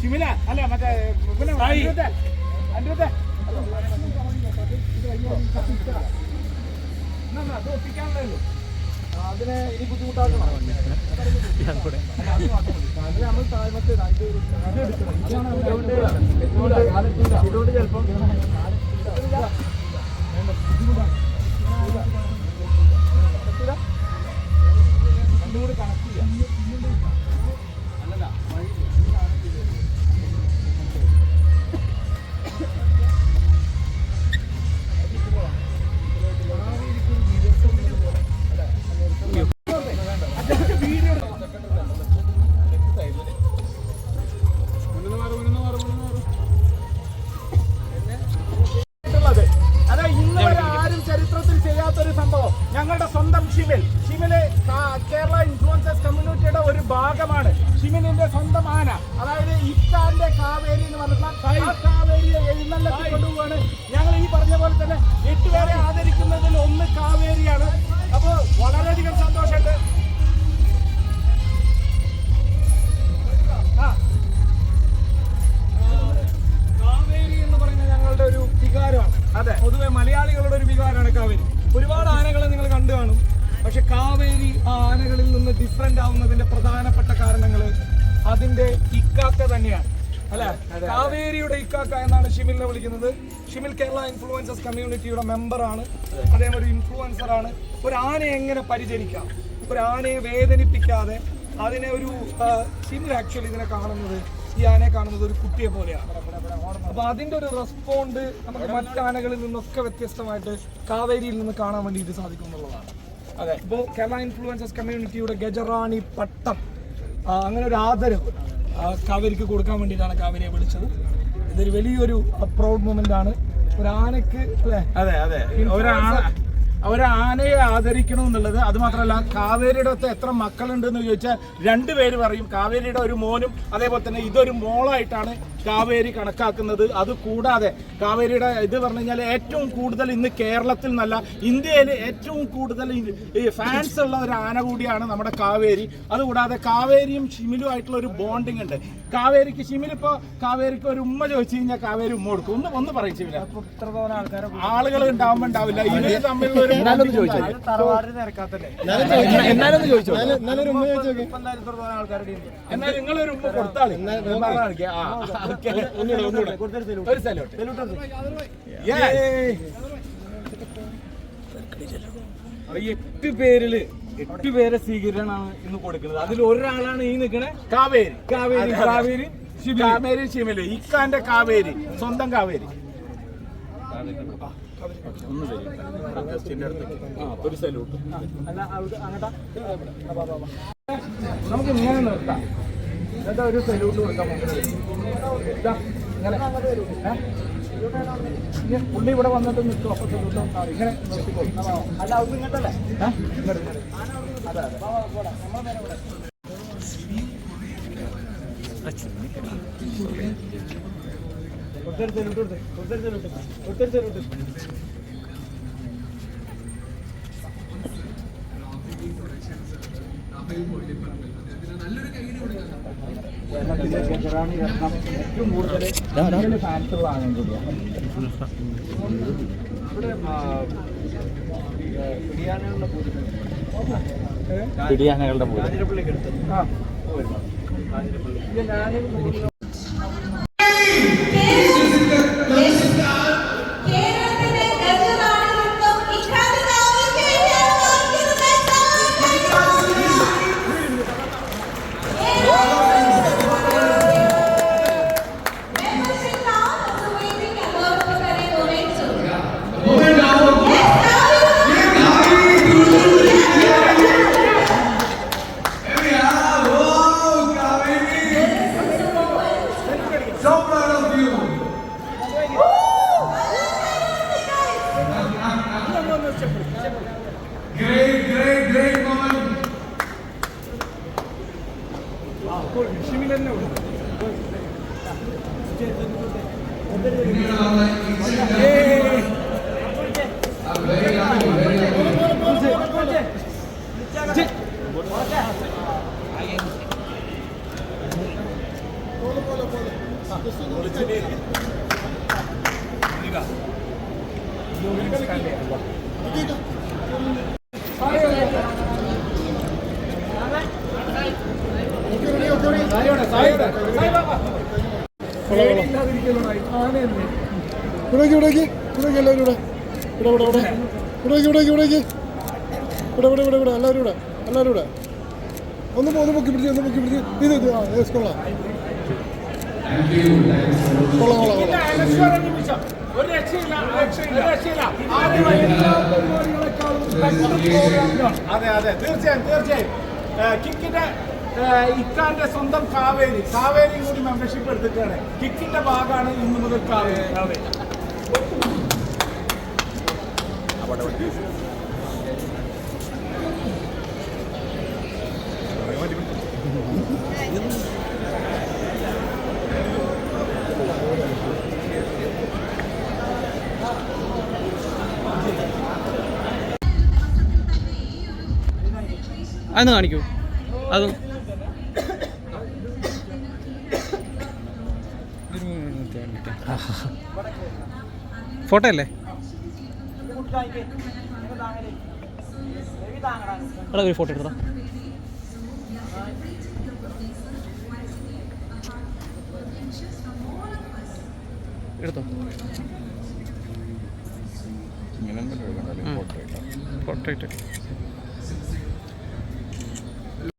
ശിമില അല്ല മറ്റേ അനിരുദ്ധ അനിരുദ്ധ അതിനെ ഇനി ബുദ്ധിമുട്ടാക്കണം. നമ്മൾ താഴ്മത്ത് ഇതുകൊണ്ട് ചിലപ്പം കണക്ട് ചെയ്യാം. ഞങ്ങളുടെ സ്വന്തം ഷിമിൽ ഷിമിൽ കേരള ഇൻഫ്ലുവൻസേഴ്സ് കമ്മ്യൂണിറ്റിയുടെ ഭാഗമാണ് ഷിമിലിന്റെ സ്വന്തം ആന അതായത് ഇക്കാന്റെ കാവേരി എന്ന് പറഞ്ഞിട്ടുള്ള പൊതുവെ മലയാളികളുടെ ഒരു വികാരമാണ് കാവേരി. ഒരുപാട് ആനകളെ നിങ്ങൾ കണ്ടു കാണും. പക്ഷെ കാവേരി ആ ആനകളിൽ നിന്ന് ഡിഫറെന്റ് ആവുന്നതിന്റെ പ്രധാനപ്പെട്ട കാരണങ്ങൾ അതിന്റെ ഇക്കാക്ക തന്നെയാണ്. അല്ലെ? കാവേരിയുടെ ഇക്കാക്ക എന്നാണ് ഷിമിലിനെ വിളിക്കുന്നത്. ഷിമിൽ കേരള ഇൻഫ്ലുവൻസസ് കമ്മ്യൂണിറ്റിയുടെ മെമ്പറാണ് അദ്ദേഹം ഒരു ഇൻഫ്ലുവൻസർ ആണ്. ഒരു ആനയെ എങ്ങനെ പരിചരിക്കാം? ഒരു ആനയെ വേദനിപ്പിക്കാതെ അതിനെ ഒരു ഷിമിൽ ആക്ച്വലി ഇതിനെ കാണുന്നത് ഈ ആനയെ കാണുന്നത് ഒരു കുട്ടിയെ പോലെയാണ്. അപ്പൊ അതിന്റെ ഒരു റെസ്പോണ്ട് നമുക്ക് മറ്റ് ആനകളിൽ നിന്നൊക്കെ വ്യത്യസ്തമായിട്ട് കാവേരിയിൽ നിന്ന് കാണാൻ വേണ്ടിയിട്ട് സാധിക്കും എന്നുള്ളതാണ് അതെ. ഇപ്പോ കേരള ഇൻഫ്ലുവൻസസ് കമ്മ്യൂണിറ്റിയുടെ ഗജറാണി പട്ടം അങ്ങനെ ഒരു ആദരവ് കാവേരിക്ക് കൊടുക്കാൻ വേണ്ടിയിട്ടാണ് കാവേരിയെ വിളിച്ചത്. ഇതൊരു വലിയൊരു പ്രൗഡ് മൊമെന്റ് ആണ്. ഒരു ആനക്ക് അല്ലേ? അതെ അതെ. ഒരാണ ഒരാനയെ ആദരിക്കണം എന്നുള്ളത് അത് മാത്രമല്ല കാവേരിയുടെ ഒത്ത് എത്ര മക്കളുണ്ട് എന്ന് ചോദിച്ചാൽ രണ്ടുപേര് പറയും. കാവേരിയുടെ ഒരു മോനും അതേപോലെ തന്നെ ഇതൊരു മോളായിട്ടാണ് കാവേരി കണക്കാക്കുന്നത്. അത് കൂടാതെ കാവേരിയുടെ ഇത് പറഞ്ഞു കഴിഞ്ഞാൽ ഏറ്റവും കൂടുതൽ ഇന്ന് കേരളത്തിൽ നല്ല ഇന്ത്യയിൽ ഏറ്റവും കൂടുതൽ ഈ- ഫാൻസ് ഉള്ള ഒരു ആന കൂടിയാണ് നമ്മുടെ കാവേരി. അതുകൂടാതെ കാവേരിയും ഷിമിലും ആയിട്ടുള്ള ഒരു ബോണ്ടിങ് ഉണ്ട്. കാവേരിക്ക് ഷിമിലിപ്പോ കാവേരിക്ക് ഒരു ഉമ്മ ചോദിച്ചു കഴിഞ്ഞാൽ കാവേരി ഉമ്മ കൊടുക്കും. ഒന്ന് ഒന്ന് പറയും ഷിമില ആളുകൾ ഉണ്ടാവുമ്പോ ഉണ്ടാവില്ല. ഇവർ തമ്മിലുള്ള ഒരു തറവാടിന് നിരക്കാത്തല്ലേ എന്നാലും ചോദിച്ചോ ആൾക്കാരുടെ ഉണ്ട്. എന്നാൽ നിങ്ങളൊരു ഉമ്മ കൊടുത്താളി. ഒരു സലോട്ട്. എട്ട് പേരിൽ എട്ട് പേരെ സ്വീകരണമാണ് ഇന്ന് കൊടുക്കുന്നത്. അതിൽ ഒരാളാണ് ഈ നിൽക്കണേ കാവേരി. കാവേരി കാവേരി കാവേരി ശിമൽ ഇക്കാന്റെ കാവേരി. സ്വന്തം കാവേരി. നമുക്ക് ഇങ്ങനെ നിർത്താം എന്നിട്ട് ഒരു സല്യൂട്ട് കൊടുക്കാം ഇങ്ങനെ പുള്ളി ഇവിടെ വന്നിട്ട് നിൽക്കും അപ്പൊ സല്യൂട്ട് ഇങ്ങനെ നിർത്തിക്കോ അല്ല അവിടെ ഇങ്ങോട്ടല്ലേ. അതെ അതെ. നമ്മളെ നേരെ ഇവിടെ. ഏറ്റവും കൂടുതൽ ഫാൻസുള്ള കൂടിയാണ് ഇവിടെ പിടിയാനകളുടെ Pooram Great, great, great moment. Thank you. ഇവിടേക്ക് ഇവിടേക്ക് ഇവിടേക്ക് എല്ലാവരും ഇവിടെ ഇവിടെ ഇവിടെ ഇവിടെ ഇവിടേക്ക് ഇവിടേക്ക് ഇവിടേക്ക് ഇവിടെ ഇവിടെ ഇവിടെ ഇവിടെ എല്ലാവരും ഇവിടെ എല്ലാവരും ഇവിടെ ഒന്ന് ഒന്ന് പൊക്കി പിടിച്ച് ഒന്ന് പൊക്കി പിടിച്ച്. ഇത് ഇത് ആ കൊള്ളാം. കൊള്ളാം കൊള്ളാം കൊള്ളാം. ഒരു രക്ഷയില്ല രക്ഷയില്ല. അതെ അതെ തീർച്ചയായും തീർച്ചയായും. കിക്കിന്റെ ഇക്കാന്റെ സ്വന്തം കാവേരി. കാവേരി കൂടി മെമ്പർഷിപ്പ് എടുത്തിട്ടാണ്. കിക്കിന്റെ ഭാഗമാണ് ഇന്ന് മുതൽ കാവേരി. കാവേരി. അതൊന്ന് കാണിക്കൂ. അത്. ഫോട്ടോ അല്ലേ എടാ ഒരു ഫോട്ടോ എടുത്തോ. എടുത്തോ. ഫോട്ടോ ഇട്ട്.